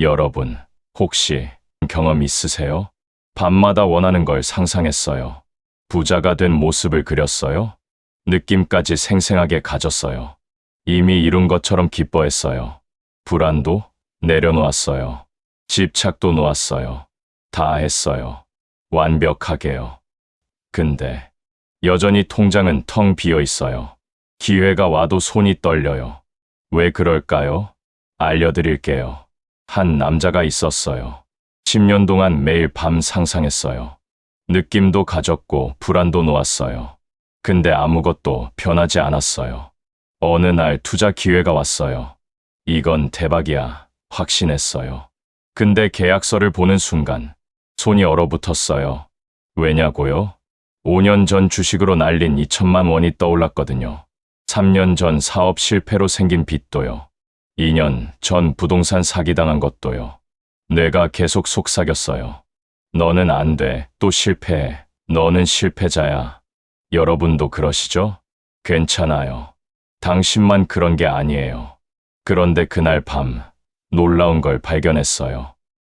여러분, 혹시 경험 있으세요? 밤마다 원하는 걸 상상했어요. 부자가 된 모습을 그렸어요. 느낌까지 생생하게 가졌어요. 이미 이룬 것처럼 기뻐했어요. 불안도 내려놓았어요. 집착도 놓았어요. 다 했어요. 완벽하게요. 근데 여전히 통장은 텅 비어 있어요. 기회가 와도 손이 떨려요. 왜 그럴까요? 알려드릴게요. 한 남자가 있었어요. 10년 동안 매일 밤 상상했어요. 느낌도 가졌고 불안도 놓았어요. 근데 아무것도 변하지 않았어요. 어느 날 투자 기회가 왔어요. 이건 대박이야. 확신했어요. 근데 계약서를 보는 순간 손이 얼어붙었어요. 왜냐고요? 5년 전 주식으로 날린 2천만 원이 떠올랐거든요. 3년 전 사업 실패로 생긴 빚도요. 2년 전 부동산 사기당한 것도요. 뇌가 계속 속삭였어요. 너는 안 돼. 또 실패해. 너는 실패자야. 여러분도 그러시죠? 괜찮아요. 당신만 그런 게 아니에요. 그런데 그날 밤 놀라운 걸 발견했어요.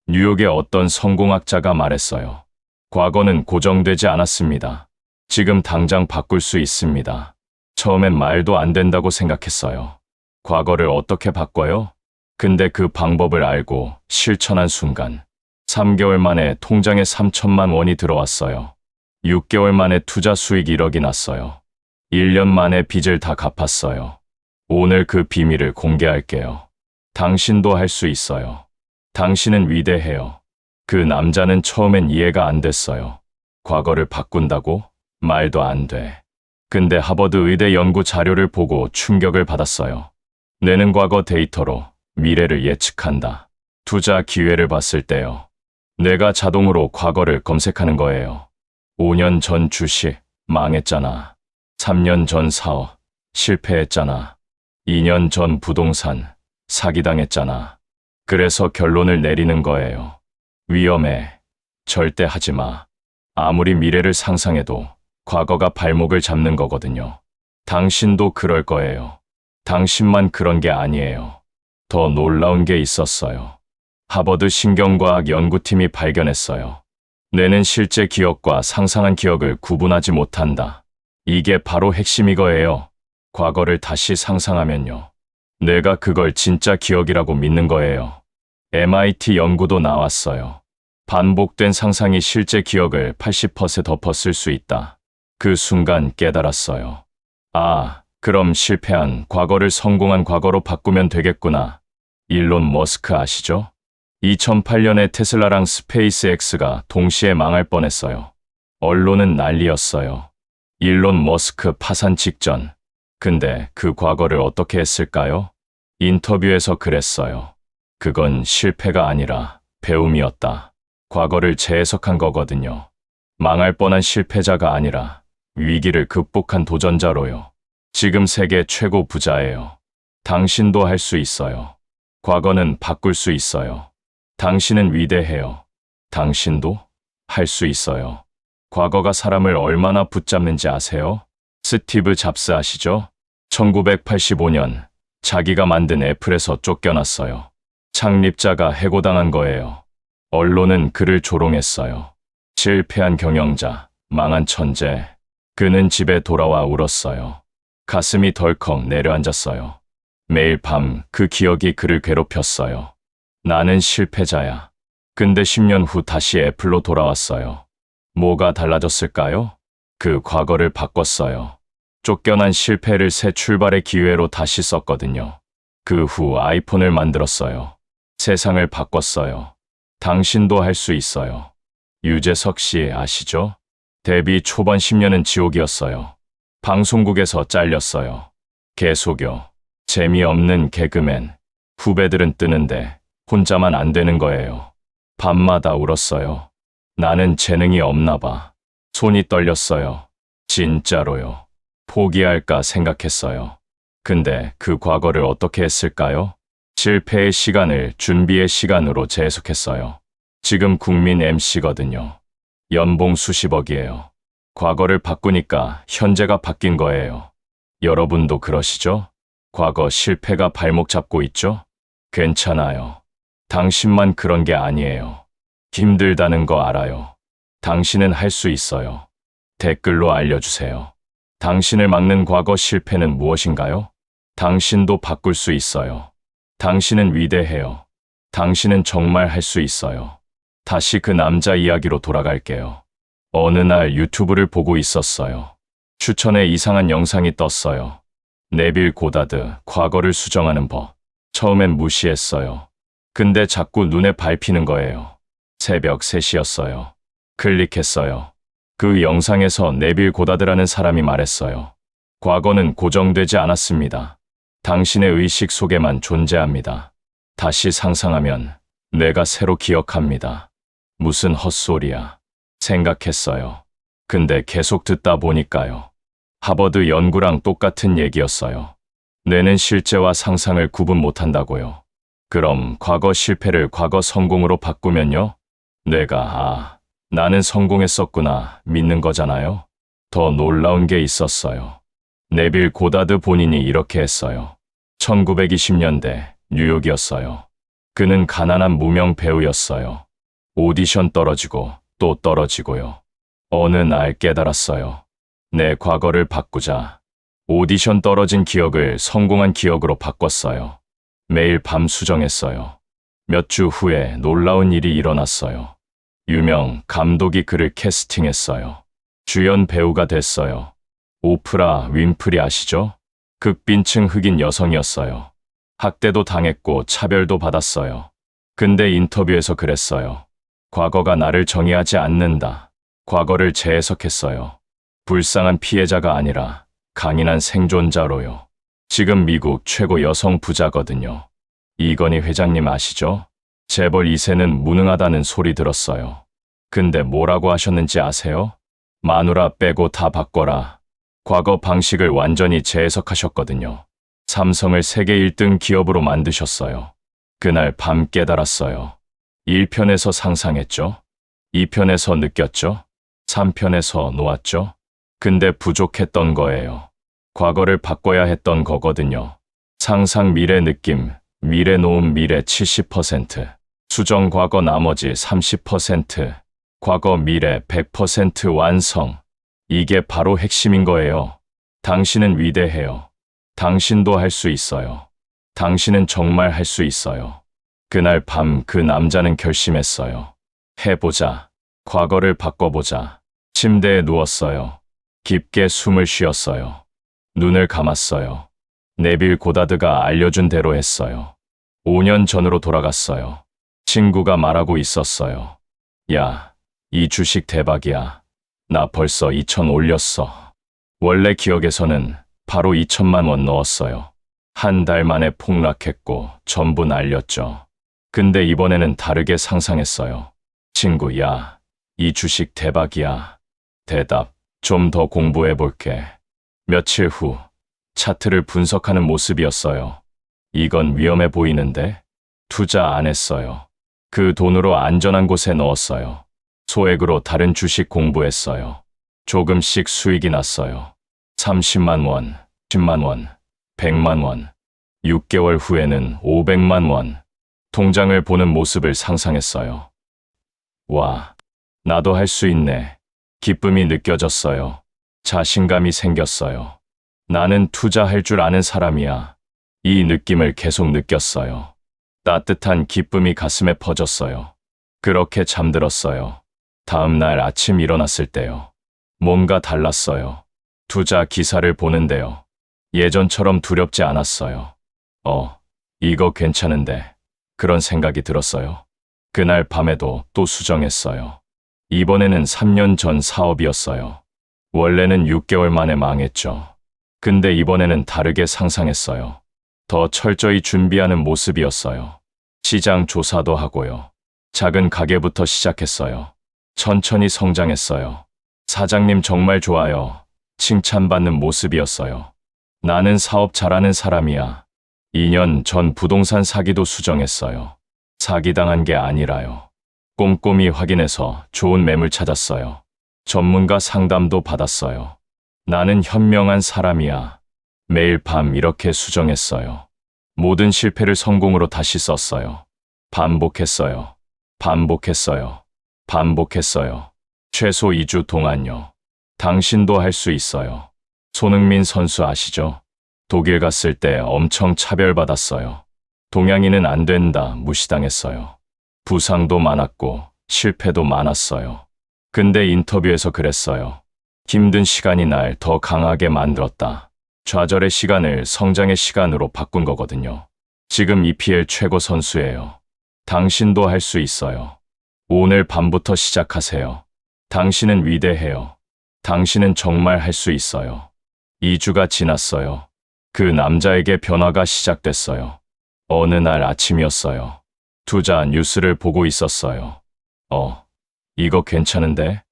뉴욕의 어떤 성공학자가 말했어요. 과거는 고정되지 않았습니다. 지금 당장 바꿀 수 있습니다. 처음엔 말도 안 된다고 생각했어요. 과거를 어떻게 바꿔요? 근데 그 방법을 알고 실천한 순간 3개월 만에 통장에 3천만 원이 들어왔어요. 6개월 만에 투자 수익 1억이 났어요. 1년 만에 빚을 다 갚았어요. 오늘 그 비밀을 공개할게요. 당신도 할 수 있어요. 당신은 위대해요. 그 남자는 처음엔 이해가 안 됐어요. 과거를 바꾼다고? 말도 안 돼. 근데 하버드 의대 연구 자료를 보고 충격을 받았어요. 뇌는 과거 데이터로 미래를 예측한다. 투자 기회를 봤을 때요. 뇌가 자동으로 과거를 검색하는 거예요. 5년 전 주식 망했잖아. 3년 전 사업 실패했잖아. 2년 전 부동산 사기당했잖아. 그래서 결론을 내리는 거예요. 위험해. 절대 하지 마. 아무리 미래를 상상해도 과거가 발목을 잡는 거거든요. 당신도 그럴 거예요. 당신만 그런 게 아니에요. 더 놀라운 게 있었어요. 하버드 신경과학 연구팀이 발견했어요. 뇌는 실제 기억과 상상한 기억을 구분하지 못한다. 이게 바로 핵심 이거예요. 과거를 다시 상상하면요. 뇌가 그걸 진짜 기억이라고 믿는 거예요. MIT 연구도 나왔어요. 반복된 상상이 실제 기억을 80% 덮었을 수 있다. 그 순간 깨달았어요. 아, 그럼 실패한 과거를 성공한 과거로 바꾸면 되겠구나. 일론 머스크 아시죠? 2008년에 테슬라랑 스페이스X가 동시에 망할 뻔했어요. 언론은 난리였어요. 일론 머스크 파산 직전. 근데 그 과거를 어떻게 했을까요? 인터뷰에서 그랬어요. 그건 실패가 아니라 배움이었다. 과거를 재해석한 거거든요. 망할 뻔한 실패자가 아니라 위기를 극복한 도전자로요. 지금 세계 최고 부자예요. 당신도 할 수 있어요. 과거는 바꿀 수 있어요. 당신은 위대해요. 당신도 할 수 있어요. 과거가 사람을 얼마나 붙잡는지 아세요? 스티브 잡스 아시죠? 1985년 자기가 만든 애플에서 쫓겨났어요. 창립자가 해고당한 거예요. 언론은 그를 조롱했어요. 실패한 경영자, 망한 천재. 그는 집에 돌아와 울었어요. 가슴이 덜컥 내려앉았어요. 매일 밤 그 기억이 그를 괴롭혔어요. 나는 실패자야. 근데 10년 후 다시 애플로 돌아왔어요. 뭐가 달라졌을까요? 그 과거를 바꿨어요. 쫓겨난 실패를 새 출발의 기회로 다시 썼거든요. 그 후 아이폰을 만들었어요. 세상을 바꿨어요. 당신도 할 수 있어요. 유재석 씨 아시죠? 데뷔 초반 10년은 지옥이었어요. 방송국에서 잘렸어요. 개소교, 재미없는 개그맨, 후배들은 뜨는데 혼자만 안 되는 거예요. 밤마다 울었어요. 나는 재능이 없나 봐. 손이 떨렸어요. 진짜로요. 포기할까 생각했어요. 근데 그 과거를 어떻게 했을까요? 실패의 시간을 준비의 시간으로 재해석했어요. 지금 국민 MC거든요. 연봉 수십억이에요. 과거를 바꾸니까 현재가 바뀐 거예요. 여러분도 그러시죠? 과거 실패가 발목 잡고 있죠? 괜찮아요. 당신만 그런 게 아니에요. 힘들다는 거 알아요. 당신은 할 수 있어요. 댓글로 알려주세요. 당신을 막는 과거 실패는 무엇인가요? 당신도 바꿀 수 있어요. 당신은 위대해요. 당신은 정말 할 수 있어요. 다시 그 남자 이야기로 돌아갈게요. 어느 날 유튜브를 보고 있었어요. 추천에 이상한 영상이 떴어요. 네빌 고다드, 과거를 수정하는 법. 처음엔 무시했어요. 근데 자꾸 눈에 밟히는 거예요. 새벽 3시였어요. 클릭했어요. 그 영상에서 네빌 고다드라는 사람이 말했어요. 과거는 고정되지 않았습니다. 당신의 의식 속에만 존재합니다. 다시 상상하면 뇌가 새로 기억합니다. 무슨 헛소리야. 생각했어요. 근데 계속 듣다 보니까요. 하버드 연구랑 똑같은 얘기였어요. 뇌는 실제와 상상을 구분 못한다고요. 그럼 과거 실패를 과거 성공으로 바꾸면요? 뇌가 아, 나는 성공했었구나 믿는 거잖아요. 더 놀라운 게 있었어요. 네빌 고다드 본인이 이렇게 했어요. 1920년대 뉴욕이었어요. 그는 가난한 무명 배우였어요. 오디션 떨어지고 또 떨어지고요. 어느 날 깨달았어요. 내 과거를 바꾸자. 오디션 떨어진 기억을 성공한 기억으로 바꿨어요. 매일 밤 수정했어요. 몇 주 후에 놀라운 일이 일어났어요. 유명 감독이 그를 캐스팅했어요. 주연 배우가 됐어요. 오프라 윈프리 아시죠? 극빈층 흑인 여성이었어요. 학대도 당했고 차별도 받았어요. 근데 인터뷰에서 그랬어요. 과거가 나를 정의하지 않는다. 과거를 재해석했어요. 불쌍한 피해자가 아니라 강인한 생존자로요. 지금 미국 최고 여성 부자거든요. 이건희 회장님 아시죠? 재벌 2세는 무능하다는 소리 들었어요. 근데 뭐라고 하셨는지 아세요? 마누라 빼고 다 바꿔라. 과거 방식을 완전히 재해석하셨거든요. 삼성을 세계 1등 기업으로 만드셨어요. 그날 밤 깨달았어요. 1편에서 상상했죠? 2편에서 느꼈죠? 3편에서 놓았죠? 근데 부족했던 거예요. 과거를 바꿔야 했던 거거든요. 상상 미래 느낌, 미래 놓음 미래 70%, 수정 과거 나머지 30%, 과거 미래 100% 완성. 이게 바로 핵심인 거예요. 당신은 위대해요. 당신도 할 수 있어요. 당신은 정말 할 수 있어요. 그날 밤 그 남자는 결심했어요. 해보자. 과거를 바꿔보자. 침대에 누웠어요. 깊게 숨을 쉬었어요. 눈을 감았어요. 네빌 고다드가 알려준 대로 했어요. 5년 전으로 돌아갔어요. 친구가 말하고 있었어요. 야, 이 주식 대박이야. 나 벌써 2천 올렸어. 원래 기억에서는 바로 2천만 원 넣었어요. 한 달 만에 폭락했고 전부 날렸죠. 근데 이번에는 다르게 상상했어요. 친구, 야, 이 주식 대박이야. 대답, 좀 더 공부해 볼게. 며칠 후, 차트를 분석하는 모습이었어요. 이건 위험해 보이는데? 투자 안 했어요. 그 돈으로 안전한 곳에 넣었어요. 소액으로 다른 주식 공부했어요. 조금씩 수익이 났어요. 30만 원, 10만 원, 100만 원. 6개월 후에는 500만 원. 통장을 보는 모습을 상상했어요. 와, 나도 할 수 있네. 기쁨이 느껴졌어요. 자신감이 생겼어요. 나는 투자할 줄 아는 사람이야. 이 느낌을 계속 느꼈어요. 따뜻한 기쁨이 가슴에 퍼졌어요. 그렇게 잠들었어요. 다음 날 아침 일어났을 때요. 뭔가 달랐어요. 투자 기사를 보는데요. 예전처럼 두렵지 않았어요. 어, 이거 괜찮은데. 그런 생각이 들었어요. 그날 밤에도 또 수정했어요. 이번에는 3년 전 사업이었어요. 원래는 6개월 만에 망했죠. 근데 이번에는 다르게 상상했어요. 더 철저히 준비하는 모습이었어요. 시장 조사도 하고요. 작은 가게부터 시작했어요. 천천히 성장했어요. 사장님 정말 좋아요. 칭찬받는 모습이었어요. 나는 사업 잘하는 사람이야. 2년 전 부동산 사기도 수정했어요. 사기당한 게 아니라요. 꼼꼼히 확인해서 좋은 매물 찾았어요. 전문가 상담도 받았어요. 나는 현명한 사람이야. 매일 밤 이렇게 수정했어요. 모든 실패를 성공으로 다시 썼어요. 반복했어요. 반복했어요. 반복했어요. 최소 2주 동안요. 당신도 할 수 있어요. 손흥민 선수 아시죠? 독일 갔을 때 엄청 차별받았어요. 동양인은 안 된다 무시당했어요. 부상도 많았고 실패도 많았어요. 근데 인터뷰에서 그랬어요. 힘든 시간이 날 더 강하게 만들었다. 좌절의 시간을 성장의 시간으로 바꾼 거거든요. 지금 EPL 최고 선수예요. 당신도 할 수 있어요. 오늘 밤부터 시작하세요. 당신은 위대해요. 당신은 정말 할 수 있어요. 2주가 지났어요. 그 남자에게 변화가 시작됐어요. 어느 날 아침이었어요. 투자 뉴스를 보고 있었어요. 어, 이거 괜찮은데?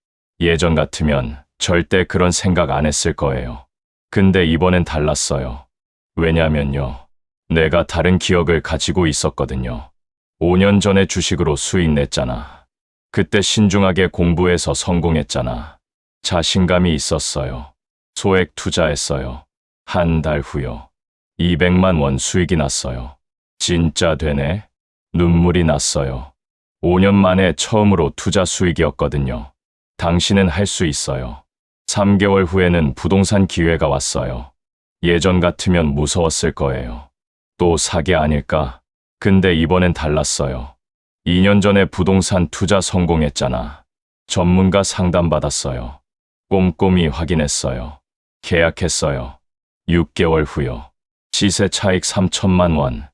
예전 같으면 절대 그런 생각 안 했을 거예요. 근데 이번엔 달랐어요. 왜냐면요. 내가 다른 기억을 가지고 있었거든요. 5년 전에 주식으로 수익 냈잖아. 그때 신중하게 공부해서 성공했잖아. 자신감이 있었어요. 소액 투자했어요. 한 달 후요. 200만 원 수익이 났어요. 진짜 되네? 눈물이 났어요. 5년 만에 처음으로 투자 수익이었거든요. 당신은 할 수 있어요. 3개월 후에는 부동산 기회가 왔어요. 예전 같으면 무서웠을 거예요. 또 사기 아닐까? 근데 이번엔 달랐어요. 2년 전에 부동산 투자 성공했잖아. 전문가 상담받았어요. 꼼꼼히 확인했어요. 계약했어요. 6개월 후요. 시세 차익 3천만 원.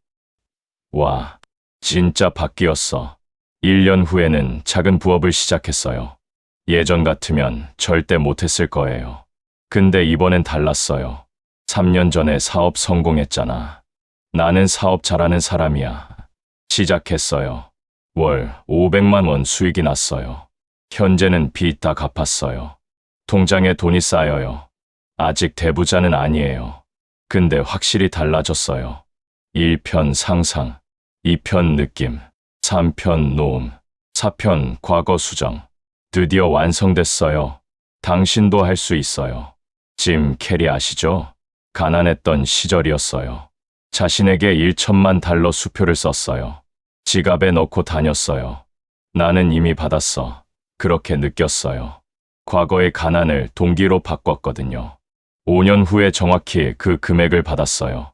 와, 진짜 바뀌었어. 1년 후에는 작은 부업을 시작했어요. 예전 같으면 절대 못했을 거예요. 근데 이번엔 달랐어요. 3년 전에 사업 성공했잖아. 나는 사업 잘하는 사람이야. 시작했어요. 월 500만 원 수익이 났어요. 현재는 빚 다 갚았어요. 통장에 돈이 쌓여요. 아직 대부자는 아니에요. 근데 확실히 달라졌어요. 1편 상상, 2편 느낌, 3편 노음, 4편 과거 수정. 드디어 완성됐어요. 당신도 할 수 있어요. 짐 캐리 아시죠? 가난했던 시절이었어요. 자신에게 1천만 달러 수표를 썼어요. 지갑에 넣고 다녔어요. 나는 이미 받았어. 그렇게 느꼈어요. 과거의 가난을 동기로 바꿨거든요. 5년 후에 정확히 그 금액을 받았어요.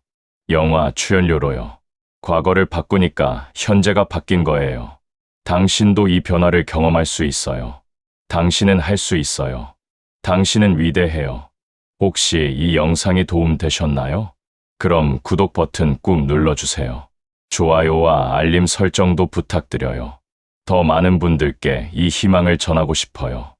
영화 출연료로요. 과거를 바꾸니까 현재가 바뀐 거예요. 당신도 이 변화를 경험할 수 있어요. 당신은 할 수 있어요. 당신은 위대해요. 혹시 이 영상이 도움되셨나요? 그럼 구독 버튼 꾹 눌러주세요. 좋아요와 알림 설정도 부탁드려요. 더 많은 분들께 이 희망을 전하고 싶어요.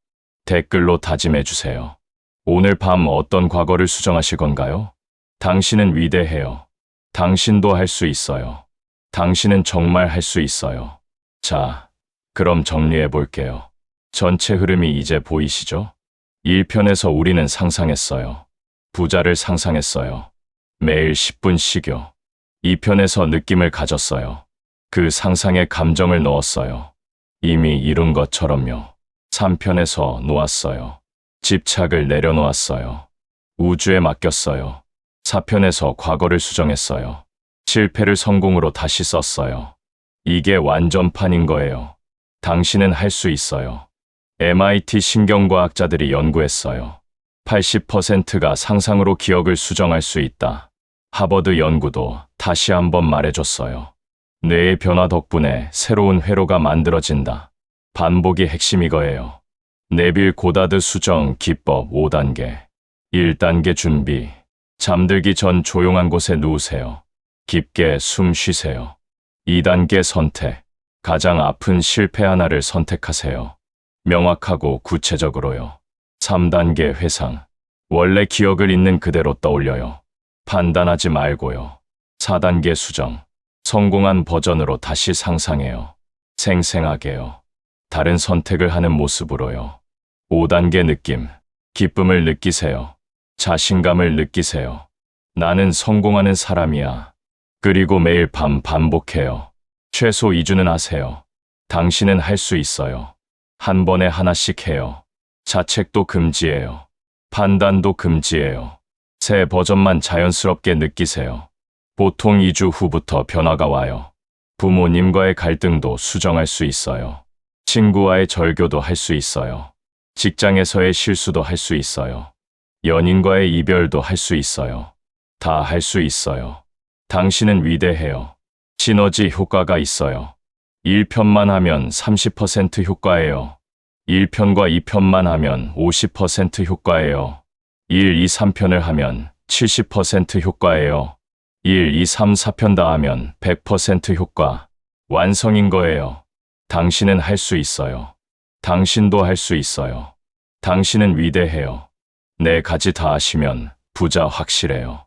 댓글로 다짐해주세요. 오늘 밤 어떤 과거를 수정하실 건가요? 당신은 위대해요. 당신도 할 수 있어요. 당신은 정말 할 수 있어요. 자, 그럼 정리해 볼게요. 전체 흐름이 이제 보이시죠? 1편에서 우리는 상상했어요. 부자를 상상했어요. 매일 10분씩요. 2편에서 느낌을 가졌어요. 그 상상에 감정을 넣었어요. 이미 이룬 것처럼요. 3편에서 놓았어요. 집착을 내려놓았어요. 우주에 맡겼어요. 4편에서 과거를 수정했어요. 실패를 성공으로 다시 썼어요. 이게 완전판인 거예요. 당신은 할 수 있어요. MIT 신경과학자들이 연구했어요. 80%가 상상으로 기억을 수정할 수 있다. 하버드 연구도 다시 한번 말해줬어요. 뇌의 변화 덕분에 새로운 회로가 만들어진다. 반복이 핵심 이 거예요. 네빌 고다드 수정 기법 5단계. 1단계 준비. 잠들기 전 조용한 곳에 누우세요. 깊게 숨 쉬세요. 2단계 선택. 가장 아픈 실패 하나를 선택하세요. 명확하고 구체적으로요. 3단계 회상. 원래 기억을 있는 그대로 떠올려요. 판단하지 말고요. 4단계 수정. 성공한 버전으로 다시 상상해요. 생생하게요. 다른 선택을 하는 모습으로요. 5단계 느낌. 기쁨을 느끼세요. 자신감을 느끼세요. 나는 성공하는 사람이야. 그리고 매일 밤 반복해요. 최소 2주는 하세요. 당신은 할 수 있어요. 한 번에 하나씩 해요. 자책도 금지예요. 판단도 금지예요. 새 버전만 자연스럽게 느끼세요. 보통 2주 후부터 변화가 와요. 부모님과의 갈등도 수정할 수 있어요. 친구와의 절교도 할 수 있어요. 직장에서의 실수도 할 수 있어요. 연인과의 이별도 할 수 있어요. 다 할 수 있어요. 당신은 위대해요. 시너지 효과가 있어요. 1편만 하면 30% 효과예요. 1편과 2편만 하면 50% 효과예요. 1, 2, 3편을 하면 70% 효과예요. 1, 2, 3, 4편 다 하면 100% 효과. 완성인 거예요. 당신은 할 수 있어요. 당신도 할 수 있어요. 당신은 위대해요. 네 가지 다 하시면 부자 확실해요.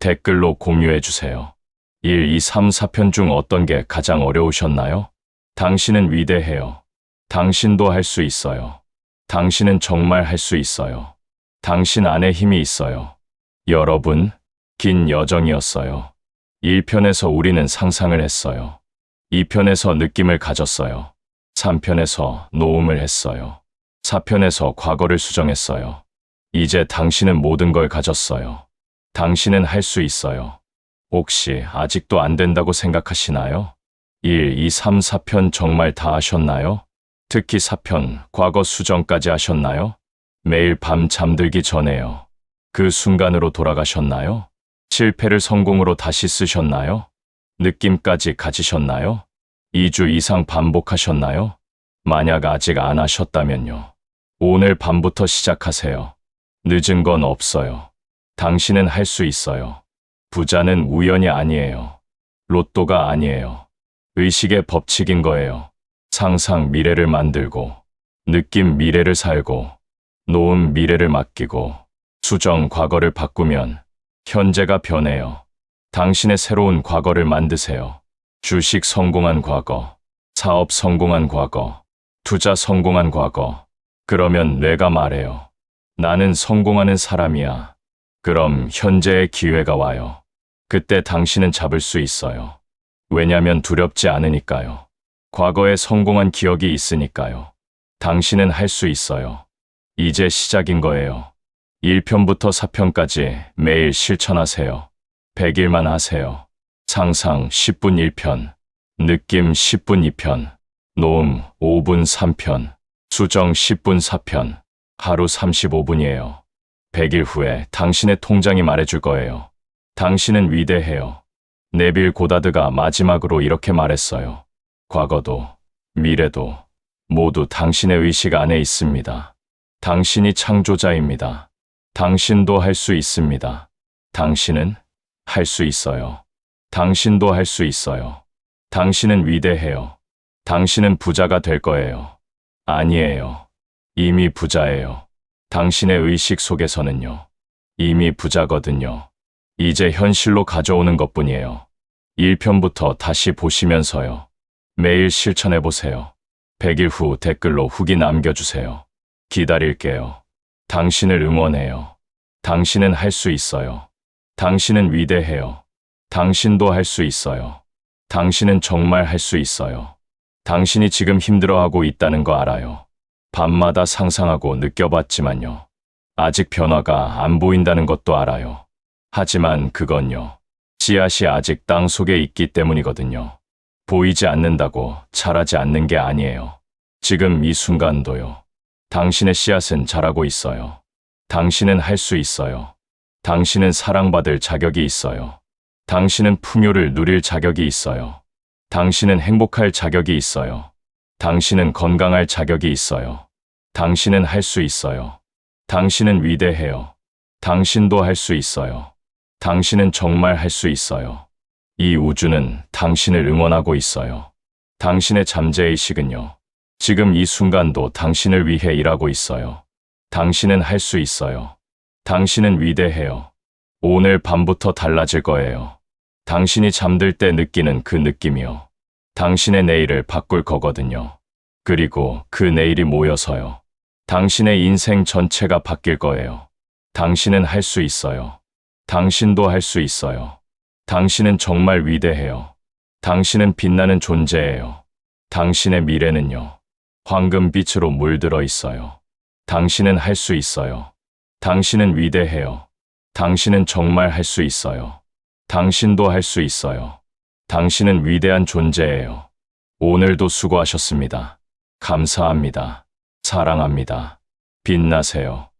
댓글로 공유해 주세요. 1, 2, 3, 4편 중 어떤 게 가장 어려우셨나요? 당신은 위대해요. 당신도 할 수 있어요. 당신은 정말 할 수 있어요. 당신 안에 힘이 있어요. 여러분, 긴 여정이었어요. 1편에서 우리는 상상을 했어요. 2편에서 느낌을 가졌어요. 3편에서 노음을 했어요. 4편에서 과거를 수정했어요. 이제 당신은 모든 걸 가졌어요. 당신은 할 수 있어요. 혹시 아직도 안 된다고 생각하시나요? 1, 2, 3, 4편 정말 다 하셨나요? 특히 4편, 과거 수정까지 하셨나요? 매일 밤 잠들기 전에요. 그 순간으로 돌아가셨나요? 실패를 성공으로 다시 쓰셨나요? 느낌까지 가지셨나요? 2주 이상 반복하셨나요? 만약 아직 안 하셨다면요. 오늘 밤부터 시작하세요. 늦은 건 없어요. 당신은 할 수 있어요. 부자는 우연이 아니에요. 로또가 아니에요. 의식의 법칙인 거예요. 상상 미래를 만들고, 느낌 미래를 살고, 노음 미래를 맡기고, 수정 과거를 바꾸면 현재가 변해요. 당신의 새로운 과거를 만드세요. 주식 성공한 과거, 사업 성공한 과거, 투자 성공한 과거. 그러면 뇌가 말해요. 나는 성공하는 사람이야. 그럼 현재의 기회가 와요. 그때 당신은 잡을 수 있어요. 왜냐면 두렵지 않으니까요. 과거에 성공한 기억이 있으니까요. 당신은 할 수 있어요. 이제 시작인 거예요. 1편부터 4편까지 매일 실천하세요. 100일만 하세요. 상상 10분 1편, 느낌 10분 2편, 노음 5분 3편, 수정 10분 4편, 하루 35분이에요. 100일 후에 당신의 통장이 말해줄 거예요. 당신은 위대해요. 네빌 고다드가 마지막으로 이렇게 말했어요. 과거도, 미래도, 모두 당신의 의식 안에 있습니다. 당신이 창조자입니다. 당신도 할 수 있습니다. 당신은 할 수 있어요. 당신도 할 수 있어요. 당신은 위대해요. 당신은 부자가 될 거예요. 아니에요. 이미 부자예요. 당신의 의식 속에서는요. 이미 부자거든요. 이제 현실로 가져오는 것 뿐이에요. 1편부터 다시 보시면서요. 매일 실천해 보세요. 100일 후 댓글로 후기 남겨주세요. 기다릴게요. 당신을 응원해요. 당신은 할 수 있어요. 당신은 위대해요. 당신도 할 수 있어요. 당신은 정말 할 수 있어요. 당신이 지금 힘들어하고 있다는 거 알아요. 밤마다 상상하고 느껴봤지만요. 아직 변화가 안 보인다는 것도 알아요. 하지만 그건요. 씨앗이 아직 땅 속에 있기 때문이거든요. 보이지 않는다고 자라지 않는 게 아니에요. 지금 이 순간도요. 당신의 씨앗은 자라고 있어요. 당신은 할 수 있어요. 당신은 사랑받을 자격이 있어요. 당신은 풍요를 누릴 자격이 있어요. 당신은 행복할 자격이 있어요. 당신은 건강할 자격이 있어요. 당신은 할 수 있어요. 당신은 위대해요. 당신도 할 수 있어요. 당신은 정말 할 수 있어요. 이 우주는 당신을 응원하고 있어요. 당신의 잠재의식은요. 지금 이 순간도 당신을 위해 일하고 있어요. 당신은 할 수 있어요. 당신은 위대해요. 오늘 밤부터 달라질 거예요. 당신이 잠들 때 느끼는 그 느낌이요. 당신의 내일을 바꿀 거거든요. 그리고 그 내일이 모여서요. 당신의 인생 전체가 바뀔 거예요. 당신은 할 수 있어요. 당신도 할 수 있어요. 당신은 정말 위대해요. 당신은 빛나는 존재예요. 당신의 미래는요. 황금빛으로 물들어 있어요. 당신은 할 수 있어요. 당신은 위대해요. 당신은 정말 할 수 있어요. 당신도 할 수 있어요. 당신은 위대한 존재예요. 오늘도 수고하셨습니다. 감사합니다. 사랑합니다. 빛나세요.